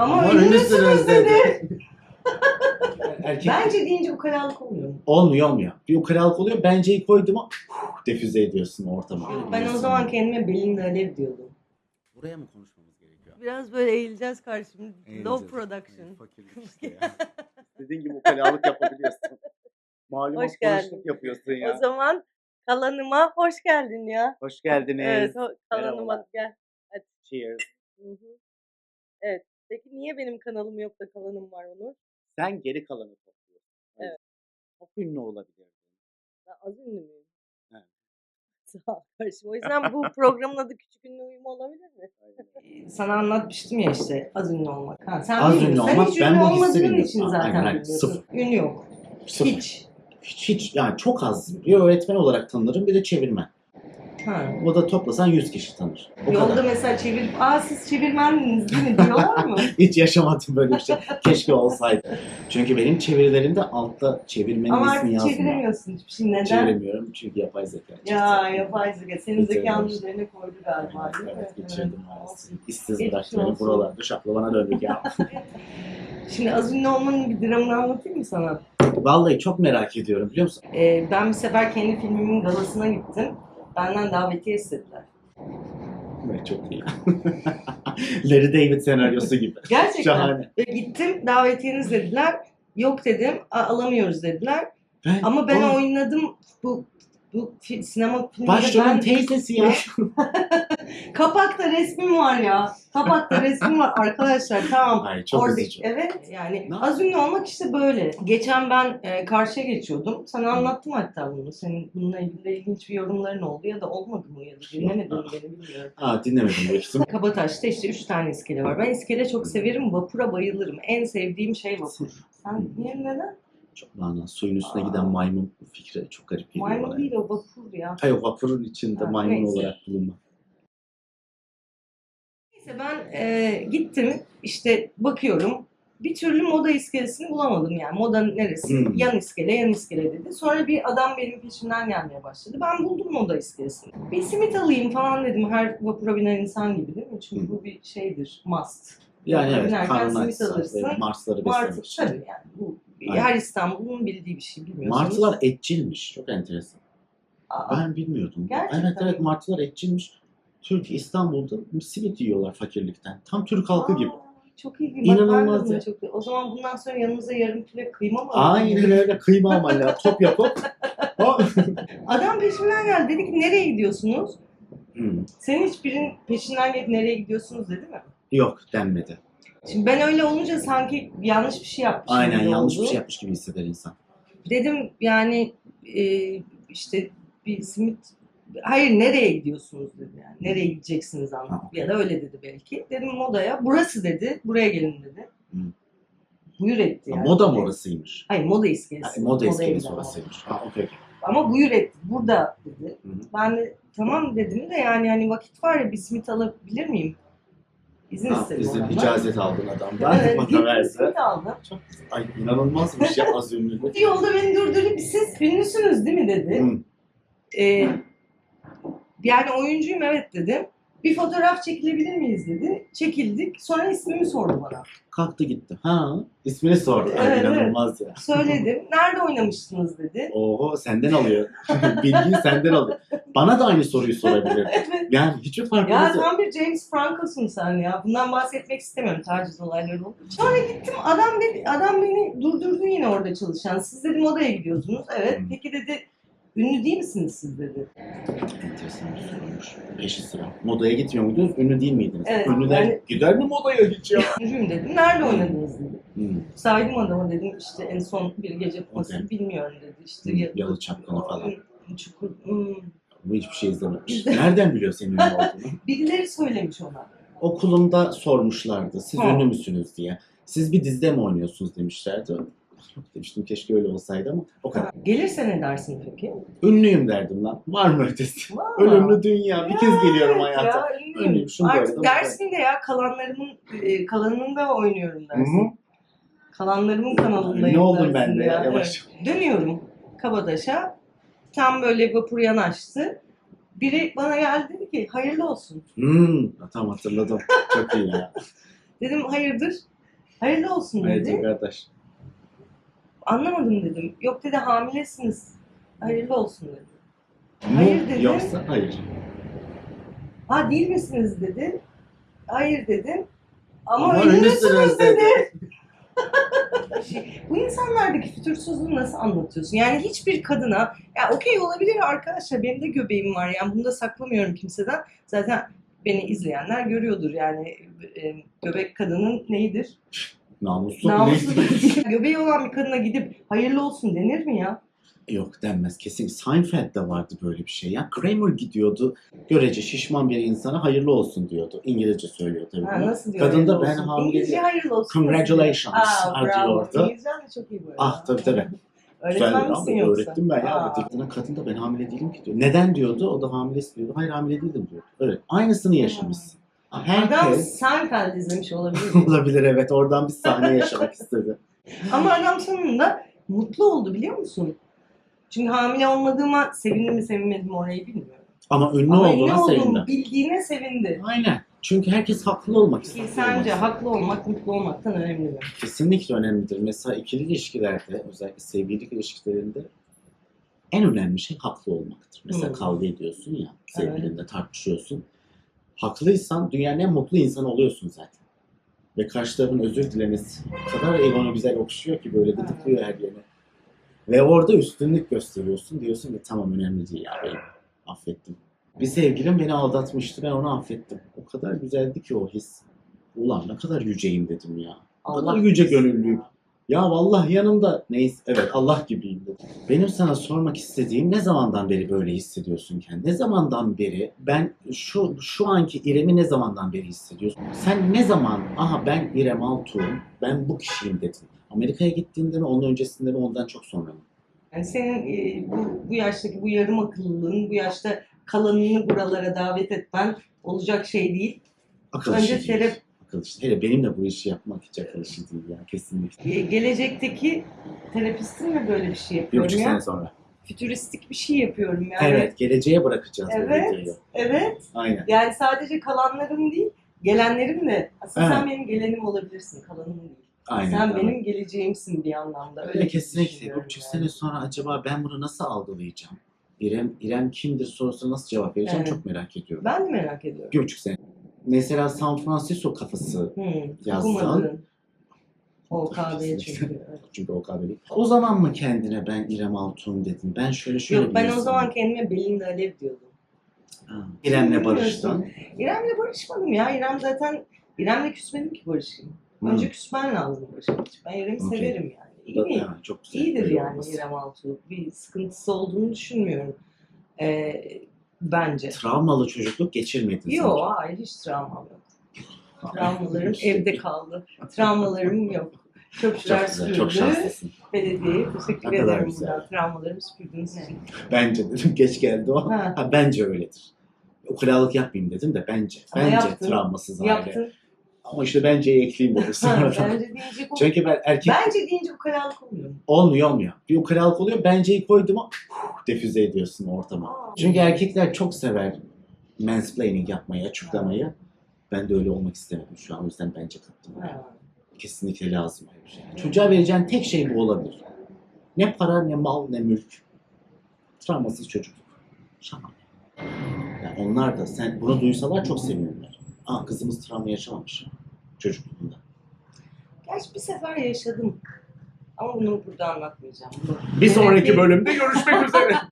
Ama Ama ünlüsünüz dedi. Erkek Bence deyince ukalalık oluyor mu? olmuyor olmuyor. Bir ukalalık oluyor. Benceyi koydum mu huh, defüze ediyorsun ortama. Ben o zaman kendime Belinda Alev diyordum. Buraya mı konuşmamız gerekiyor? Biraz böyle eğileceğiz karşımda. Low Eğleneceğiz. production. Fakirlik işte ya. Dediğin gibi ukalalık yapabiliyorsun. Malum Hoş geldin. yapıyorsun ya. O zaman kalanıma hoş geldin ya. Hoş geldiniz. Evet, o kalanıma Merhabalar. gel. Cheers. Hı hı. Evet. Peki niye benim kanalım yok da kalanım var Onur? Sen geri kalanı topluyorsun. Evet. Çok ünlü olabilirdin. Ben az ünlü müyüm? Evet. Sağ ol kardeşim. O yüzden bu programın adı Küçük Ünlü Uyumu olabilir mi? Sana anlatmıştım ya işte az ünlü olmak. Ha, sen Az ünlü Sen olmak, hiç ben ünlü bu hissi bilmiyorum. için zaten aynen. Sıfır. Ünlü yok. Sıfır. Hiç. Hiç, hiç yani çok az. Bir öğretmen olarak tanırım bir de çevirmen. Ha. O da toplasan 100 kişi tanır. O Yolda kadar. mesela çevir, aa siz çevirmendiniz değil mi diyorlar mı? Hiç yaşamadım böyle bir şey. Keşke olsaydı. Çünkü benim çevirilerimde altta çevirmenin Ama ismi artık yazmıyor. çeviremiyorsun hiçbir şey. Neden? Çeviremiyorum çünkü yapay zeka. çıktı. Ya yapay zeka. Senin Geçirdim. zekanın üzerine koydu galiba değil mi? Evet geçirdim maalesef. İşsiz Geçmiş bıraktı beni olsun. buralarda şaplavana döndük ya. Şimdi az ünlü olmanın bir dramını anlatayım mı sana? Vallahi çok merak ediyorum biliyor musun? Ee, ben bir sefer kendi filmimin galasına gittim. Benden davetiye istediler. Evet, çok iyi. Larry David senaryosu gibi. Gerçekten. Şahane. Ve gittim davetiyeniz dediler. Yok dedim. "A- alamıyoruz dediler. Ben, Ama ben o oynadım bu bu fi- sinema filminde Başrolün ben teyzesi ya. kapakta resmim var ya. Kapakta resmim var arkadaşlar tamam. Ay çok Orada- üzücü. Evet yani Ne az ünlü olmak işte böyle. Geçen ben e, karşıya geçiyordum. Sana anlattım hatta bunu. Senin bununla ilgili ilginç bir yorumların oldu ya da olmadı mı ya da dinlemedin mi beni bilmiyorum. Aa dinlemedim ikisini. Kabataş'ta işte üç tane iskele var. Ben iskele çok severim. Vapura bayılırım. En sevdiğim şey vapur. Sen niye neden? Çok mana suyun üstüne giden maymun fikri çok garip geliyor Maymun bana. değil o vapur ya. Hayır vapurun içinde Ha, maymun neyse. olarak bulunma. Neyse ben e, gittim işte bakıyorum. Bir türlü moda iskelesini bulamadım yani. Moda neresi? Hmm. Yan iskele, yan iskele dedi. Sonra bir adam benim peşimden gelmeye başladı. Ben buldum moda iskelesini. Bir simit alayım falan dedim. Her vapura binen insan gibi değil mi? Çünkü Hmm. bu bir şeydir, must. Yani evet binerken simit alırsın. Marsları için. tabii yani. Bu Aynen. her İstanbul'un bildiği bir şey bilmiyorsunuz. Martılar etçilmiş. Çok enteresan. Aa, Ben bilmiyordum. Gerçekten evet evet martılar etçilmiş. Türk İstanbul'da simit yiyorlar fakirlikten. Tam Türk halkı aa, gibi. Çok. Bak, de İnanılmaz ya. çok O zaman bundan sonra yanımıza yarım kilo kıyma mı? Aynen öyle kıyma amalya. Top yapıp. Adam peşimden geldi. Dedi ki nereye gidiyorsunuz? Hmm, Senin hiçbirinin peşinden gelip nereye gidiyorsunuz dedi mi? Yok denmedi. Şimdi ben öyle olunca sanki yanlış bir şey yapmışım Aynen gibi yanlış oldu. bir şey yapmış gibi hisseder insan. Dedim yani e, işte bir simit Hayır nereye gidiyorsunuz dedi yani. Nereye gideceksiniz okey. Ya da öyle dedi belki. Dedim modaya. Burası dedi. Buraya gelin dedi. Hı. Buyur etti yani. Moda mı orasıymış? Hayır moda iskelesi. moda Modaya iskelesi giden orasıymış. Ha okey okey. Ama buyur etti. Burada dedi. Hı hı. Ben de tamam dedim de yani hani vakit var ya bir simit alabilir miyim? İzin Ha, istedim izin, ondan. icazet aldın adamdan. Evet, Bana gittim verdi. simit aldım. Ay inanılmazmış ya az ünlü. Yolda beni durdurup siz ünlüsünüz değil mi dedi. Hı. Ee, yani oyuncuyum evet dedim. Bir fotoğraf çekilebilir miyiz dedi. Çekildik. Sonra ismimi sordu bana. Kalktı gitti. Ha ismini sordu. Ay, Evet, inanılmaz ya. Söyledim. Nerede oynamıştınız dedi. Oho senden alıyor. Bilgiyi senden alıyor. Bana da aynı soruyu sorabilir. Evet. Yani hiçbir farkı Ya yok. tam bir James Franco'sun sen ya. Bundan bahsetmek istemiyorum taciz olayları oldu. Sonra gittim adam dedi, adam beni durdurdu yine orada çalışan. Siz dedim odaya gidiyorsunuz. Evet. Hmm. Peki dedi ünlü değil misiniz siz dedi. Enteresan bir soruymuş. Peşi sıra. Modaya gitmiyor muydunuz? Ünlü değil miydiniz? Evet, Ünlüler yani- gider mi modaya hiç ya? Ünlüyüm dedim. Nerede oynadınız dedi. Hmm. Saydım adama dedim işte en son bir gece kupası Okey. bilmiyorum dedi. İşte Hmm, ya- Yalı Çapkını falan. Çukur. hmm. Bu hiçbir şey izlememiş. Nereden biliyor senin ünlü olduğunu? Birileri söylemiş ona. Okulumda sormuşlardı. Siz Ha. ünlü müsünüz diye. Siz bir dizide mi oynuyorsunuz demişlerdi. Demiştim keşke öyle olsaydı ama o kadar. Gelirse ne dersin peki? Ünlüyüm derdim lan. Var mı ötesi? Ölümlü dünya. Bir kez geliyorum hayata. Ya, ünlüyüm. Ünlüyüm, şunu Artık dersin de ya kalanlarımın e, kalanında oynuyorum dersin. hı. Kalanlarımın kanalındayım Ne oldum dersin ben de ya, ya. yavaş. Evet. Dönüyorum Kabataş'a. Tam böyle vapur yanaştı. Biri bana geldi dedi ki hayırlı olsun. Hmm, tamam hatırladım. Çok iyi ya. Dedim hayırdır? Hayırlı olsun dedi. Hayırdır kardeş. Anlamadım dedim. Yok dedi hamilesiniz. Hayırlı olsun dedi. Hayır dedim. yoksa hayır. Ha değil misiniz dedi. Hayır dedim. Ama, Ama ünlüsünüz dedi. Bu insanlardaki fütursuzluğu nasıl anlatıyorsun? Yani hiçbir kadına, ya okey olabilir arkadaşlar benim de göbeğim var yani bunu da saklamıyorum kimseden. Zaten beni izleyenler görüyordur yani göbek kadının neyidir? Namuslu Namuslu. neyse. Göbeği olan bir kadına gidip hayırlı olsun denir mi ya? Yok denmez kesin. Seinfeld'de vardı böyle bir şey ya. Kramer gidiyordu. Görece şişman bir insana hayırlı olsun diyordu. İngilizce söylüyor tabii Ha, bunu. nasıl diyor? Kadın da hayırlı ben olsun? hamile İngilizce diyor. hayırlı olsun. Congratulations Aa, bravo. diyordu. İngilizcen de çok iyi böyle. Ah tabii tabii. Öğretmen Güzel misin abi, yoksa? öğrettim ben ya. Aa. Kadın da ben hamile değilim ki diyor. Neden diyordu? O da hamilesi diyordu. Hayır hamile değilim diyordu. Öyle. Aynısını yaşamışsın. Adam Herkes Seinfeld izlemiş olabilir. olabilir evet. Oradan bir sahne yaşamak istedi. Ama adam sonunda mutlu oldu biliyor musun? Çünkü hamile olmadığıma sevindi mi sevinmedi mi orayı bilmiyorum. Ama ünlü Ama ne olduğuna sevindi. olduğunu bildiğine sevindi. Aynen. Çünkü herkes haklı olmak Ki istiyor. sence haklı olmak mutlu olmaktan önemli mi? Kesinlikle önemlidir. Mesela ikili ilişkilerde, özellikle sevgililik ilişkilerinde en önemli şey haklı olmaktır. Mesela Hmm. kavga ediyorsun ya, sevgilinle tartışıyorsun. Haklıysan dünyanın en mutlu insanı oluyorsun zaten. Ve karşı tarafın özür dilemesi o kadar egonu güzel okşuyor ki böyle gıdıklıyor her yerine. Ve orada üstünlük gösteriyorsun. Diyorsun ki tamam önemli değil ya benim. Affettim. Bir sevgilim beni aldatmıştı. Ben onu affettim. O kadar güzeldi ki o his. Ulan ne kadar yüceyim dedim ya. O kadar yüce gönüllüyüm. Ya vallahi yanımda neyse evet Allah gibiyim dedim. Benim sana sormak istediğim ne zamandan beri böyle hissediyorsun kendini? Ne zamandan beri ben şu şu anki İrem'i ne zamandan beri hissediyorsun? Sen ne zaman aha ben İrem Altuğ'um ben bu kişiyim dedin? Amerika'ya gittiğinde mi onun öncesinde mi ondan çok sonra mı? Yani senin e, bu, bu yaştaki bu yarım akıllılığın, bu yaşta kalanını buralara davet etmen olacak şey değil. Akıl Önce değil. terap- Akıl. Hele benimle bu işi yapmak hiç akıl işi değil ya kesinlikle. Gelecekteki terapistin mi böyle bir şey Bir yapıyorum buçuk ya? sene sonra. Fütüristik bir şey yapıyorum yani. Evet geleceğe bırakacağız bu Evet. videoyu. Evet. Aynen. Yani sadece kalanlarım değil, gelenlerim de. Aslında Evet. sen benim gelenim olabilirsin, kalanım değil. Aynen. sen Aynen. benim geleceğimsin bir anlamda. Öyle Öyle kesinlikle. düşünüyorum Bir buçuk yani. sene sonra acaba ben bunu nasıl algılayacağım? İrem, İrem kimdir sorusuna nasıl cevap vereceğim Evet. çok merak ediyorum. Ben de merak ediyorum. Bir buçuk sene. Mesela San Francisco kafası Hmm, Yazsan- okumadığın. O kahveye çünkü. çünkü o kadar değil. O zaman mı kendine ben İrem Altun dedim? Ben şöyle şöyle Yok ben o zaman kendime Belinda Alev diyordum. Ha, İrem'le barıştın. İrem'le barışmadım ya. İrem zaten İrem'le küsmedim ki barışayım. Hı. Önce küsmen lazım barışmak için. Ben İrem'i Okey. severim yani. İyi mi? ha, çok güzel. İyidir yani olması. İrem Altuğ. Bir sıkıntısı olduğunu düşünmüyorum. Ee, bence. Travmalı çocukluk geçirmedin Yok sanki. hayır hiç travmam yok. Travmalarım evde kaldı. Travmalarım yok. Çöpçüler Çok güzel, çok şanslısın. Belediyeye teşekkür ederim güzel. buradan. İçin. Bence dedim geç geldi o. Ha. Ha, bence öyledir. Ukulalık yapmayayım dedim de bence. Ama Bence yaptın. travmasız aile. Yaptın. Ama işte benceyi ekleyeyim Ha, sonradan. bence bu. Çünkü ben erkek Bence deyince bu kalalık olmuyor. olmuyor olmuyor. Bir ukulalık oluyor benceyi koydum huh, defüze ediyorsun ortama. Aa. Çünkü erkekler çok sever mansplaining yapmayı, açıklamayı. Ben de öyle olmak istemedim şu an. O yüzden bence kattım. Ha. Kesinlikle lazım şey. Çocuğa vereceğin tek şey bu olabilir. Ne para, ne mal, ne mülk. Travmasız çocukluk. Şahane. Yani onlar da sen bunu duysalar çok sevinirler. Aa kızımız travma yaşamamış çocukluğunda. Gerçi bir sefer yaşadım. Ama bunu burada anlatmayacağım. Bunu Bir sonraki bölümde görüşmek üzere.